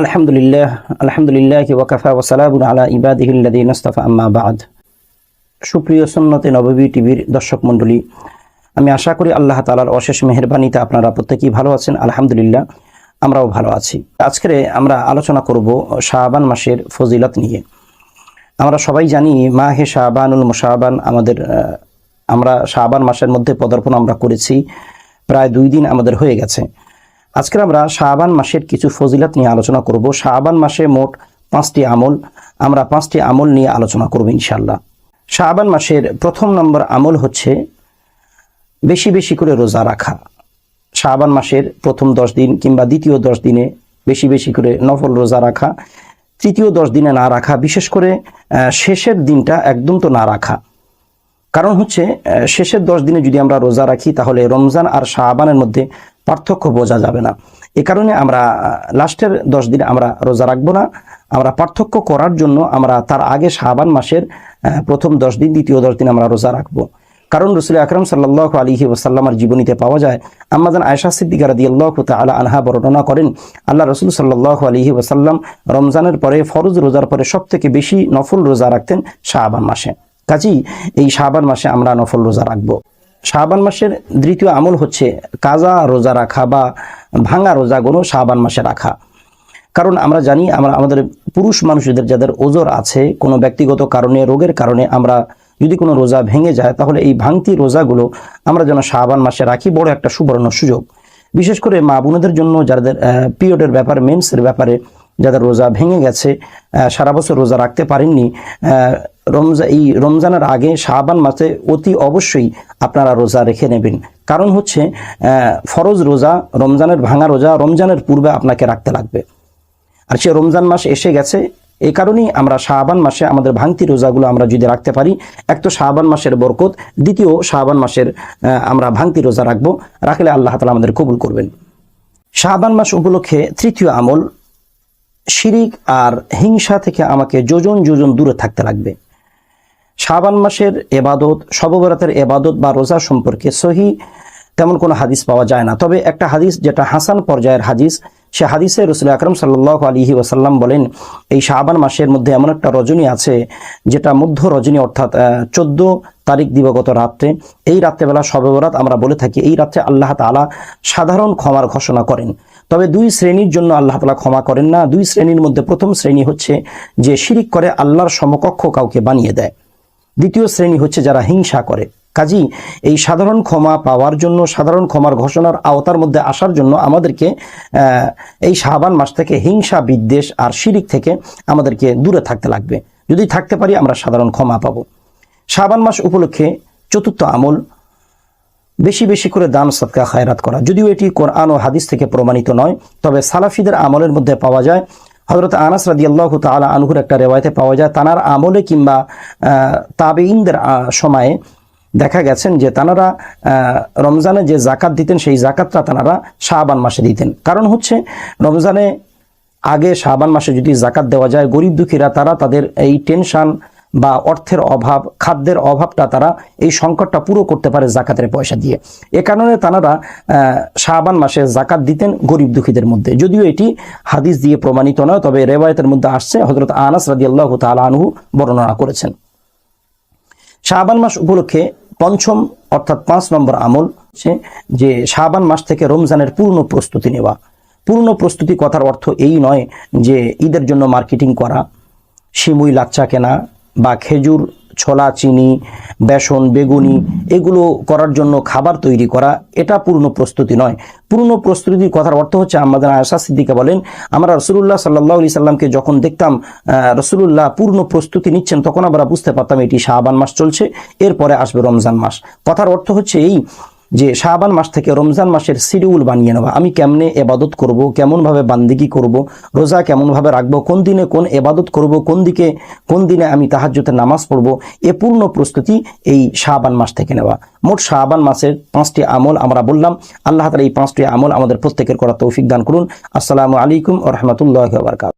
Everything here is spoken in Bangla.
আলহামদুলিল্লাহ আলহামদুলিল্লাহ ওয়াকাফা ওয়াসালামুন আলা ইবাদিহিল্লাদিন ইস্তাফা, আম্মা বাদ। সুপ্রিয় সুন্নতে নববী টিভির দর্শক মণ্ডলী, আমি আশা করি আল্লাহ তালার অশেষ মেহরবানিতে আপনারা প্রত্যেকেই ভালো আছেন, আলহামদুলিল্লাহ, আমরাও ভালো আছি। আজকে আমরা আলোচনা করব শাহবান মাসের ফজিলত নিয়ে। আমরা সবাই জানি মাহে শাহবানুল মুশাবান, আমাদের আমরা শাহবান মাসের মধ্যে পদার্পণ আমরা করেছি, প্রায় দুই দিন আমাদের হয়ে গেছে। আজকে আমরা শাহবান মাসের কিছু ফজিলত নিয়ে আলোচনা করব। শাহবান মাসে মোট পাঁচটি আমল। আমরা পাঁচটি আমল নিয়ে আলোচনা করব ইনশাল্লাহ শাহবান মাসের প্রথম নম্বর আমল হচ্ছে বেশি বেশি করে রোজা রাখা। শাহবান মাসের প্রথম দশ দিন কিংবা দ্বিতীয় দশ দিনে বেশি বেশি করে নফল রোজা রাখা। তৃতীয় দশ দিনে না রাখা, বিশেষ করে শেষের দিনটা একদম তো না রাখা। কারণ হচ্ছে শেষের দশ দিনে যদি আমরা রোজা রাখি, তাহলে রমজান আর শাহবানের মধ্যে পার্থক্য বোঝা যাবে না। এ কারণে আমরা, লাস্টের দশ দিনে আমরা রোজা রাখব না। আমরা পার্থক্য করার জন্য আমরা তার আগে শাহবান মাসের প্রথম দশ দিন, দ্বিতীয় দশ দিন আমরা রোজা রাখব। কারণ রসুল আকরম সাল্লাহ আলহি ওসাল্লামার জীবনীতে পাওয়া যায় আম্মাজান আয়সা সিদ্দিকা রাদি আল্লাহ তালা আনহা বর্ণনা করেন, আল্লাহ রসুল সাল্লাহ আলহি ওসাল্লাম রমজানের পরে, ফরজ রোজার পরে সব থেকে বেশি নফল রোজা রাখতেন শাহবান মাসে। কাজেই এই শাহবান মাসে আমরা নফল রোজা রাখব। শাহবান মাসের দ্বিতীয় আমল হচ্ছে কাজা রোজা রাখা বা ভাঙা রোজাগুলো শাহবান মাসে রাখা। কারণ আমরা জানি আমরা আমাদের পুরুষ মানুষদের যাদের ওজোর আছে কোনো ব্যক্তিগত কারণে, রোগের কারণে আমরা যদি কোনো রোজা ভেঙে যায় তাহলে এই ভাঙতি রোজাগুলো আমরা যেন শাহবান মাসে রাখি বড় একটা সুবর্ণ সুযোগ। বিশেষ করে মা বোনদের জন্য যাদের পিরিয়ডের ব্যাপারে, মেন্সের ব্যাপারে যাদের রোজা ভেঙে গেছে সারা বছর রোজা রাখতে পারেননি রমজা, এই রমজানের আগে শাহবান মাসে অতি অবশ্যই আপনারা রোজা রেখে নেবেন। কারণ হচ্ছে ফরজ রোজা, রমজানের ভাঙা রোজা, রমজানের পূর্বে আপনাকে রাখতে লাগবে। আর সে রমজান মাস এসে গেছে এই কারণেই আমরা শাহবান মাসে আমাদের ভাঙতি রোজাগুলো আমরা যদি রাখতে পারি, এক তো শাহবান মাসের বরকত, দ্বিতীয় শাহবান মাসের আমরা ভাঙতি রোজা রাখব, রাখলে আল্লাহ তালা আমাদের কবুল করবেন। শাহবান মাস উপলক্ষে তৃতীয় আমল, শিরিক আর হিংসা থেকে আমাকে যোজন যোজন দূরে থাকতে লাগবে। শাবান মাসের এবাদত, সববরাতের এবাদত বা রোজা সম্পর্কে সহি তেমন কোনো হাদিস পাওয়া যায় না। তবে একটা হাদিস যেটা হাসান পর্যায়ের হাদিস, সে হাদিসে রসুল আকরম সাল্লাহ আলিহি ওসাল্লাম বলেন, এই শাবান মাসের মধ্যে এমন একটা রজনী আছে, যেটা মধ্য রজনী অর্থাৎ চোদ্দ তারিখ দিবগত রাত্রে, এই রাত্রেবেলা সববরাত আমরা বলে থাকি, এই রাত্রে আল্লাহ তালা সাধারণ ক্ষমার ঘোষণা করেন। তবে দুই শ্রেণির জন্য আল্লাহ তালা ক্ষমা করেন না, দুই শ্রেণির মধ্যে প্রথম শ্রেণি হচ্ছে যে শিরিক করে আল্লাহর সমকক্ষ কাউকে বানিয়ে দেয়। দ্বিতীয় শ্রেণি হচ্ছে যারা হিংসা করে। কাজী এই সাধারণ ক্ষমা পাওয়ার জন্য, সাধারণ ক্ষমার ঘোষণার আওতার মধ্যে আসার জন্য আমাদেরকে এই শাহবান মাস থেকে হিংসা, বিদ্বেষ আর শিরিক থেকে আমাদেরকে দূরে থাকতে লাগবে। যদি থাকতে পারি, আমরা সাধারণ ক্ষমা পাবো। শাহবান মাস উপলক্ষে চতুর্থ আমল, বেশি বেশি করে দান সৎকা খায়রাত করা। যদিও এটি কোরআন ও হাদিস থেকে প্রমাণিত নয়, তবে সালাফিদের আমলের মধ্যে পাওয়া যায় হজরত আনাস রাদি আল্লাহ তালা আনহুর একটা রেওয়ায়তে পাওয়া যায়, তানার আমলে কিংবা তাবেইনদের সময়ে দেখা গেছেন যে তানারা রমজানে যে জাকাত দিতেন, সেই জাকাতটা তানারা শাহবান মাসে দিতেন। কারণ হচ্ছে, রমজানে আগে শাহবান মাসে যদি জাকাত দেওয়া যায়, গরিব দুঃখীরা, তারা তাদের এই টেনশন বা অর্থের অভাব, খাদ্যের অভাবটা তারা এই সংকটটা পুরো করতে পারে জাকাতের পয়সা দিয়ে। এ কারণে তারা শাহবান মাসে জাকাত দিতেন গরিব দুঃখীদের মধ্যে। যদিও এটি হাদিস দিয়ে প্রমাণিত নয়, তবে রেবায়তের মধ্যে আসছে হজরত আনাস রাদি আল্লাহ আনহু বর্ণনা করেছেন। শাহবান মাস উপলক্ষে পঞ্চম অর্থাৎ পাঁচ নম্বর আমল হচ্ছে যে শাহবান মাস থেকে রমজানের পূর্ণ প্রস্তুতি নেওয়া। পূর্ণ প্রস্তুতি কথার অর্থ এই নয় যে ঈদের জন্য মার্কেটিং করা, শিমুই লাচ্চা কেনা বা খেজুর, ছোলা, চিনি, বেসন, বেগুনি এগুলো করার জন্য খাবার তৈরি করা এটা পূর্ণ প্রস্তুতি নয়। পূর্ণ প্রস্তুতির কথার অর্থ হচ্ছে আমাদের আয়সা সিদ্দিকা বলেন, আমরা রসুল্লাহ সাল্লাহ আলি সাল্লামকে যখন দেখতাম রসুল্লাহ পূর্ণ প্রস্তুতি নিচ্ছেন, তখন আমরা বুঝতে পারতাম এটি শাহবান মাস চলছে, এরপরে আসবে রমজান মাস। কথার অর্থ হচ্ছে এই যে শাহবান মাস থেকে রমজান মাসের শিডিউল বানিয়ে নেওয়া। আমি কেমনে এবাদত করব? কেমনভাবে বান্দিগি করব? রোজা কেমনভাবে রাখব? কোন দিনে কোন এবাদত করব? কোন দিকে, কোন দিনে আমি তাহাজ্যতে নামাজ পড়ব? এ পূর্ণ প্রস্তুতি এই শাহবান মাস থেকে নেওয়া। মোট শাহবান মাসের পাঁচটি আমল আমরা বললাম। আল্লাহ তালা এই পাঁচটি আমল আমাদের প্রত্যেকের করা তৌফিক দান করুন। আসসালামু আলাইকুম রহমতুল্লাহ বারকাত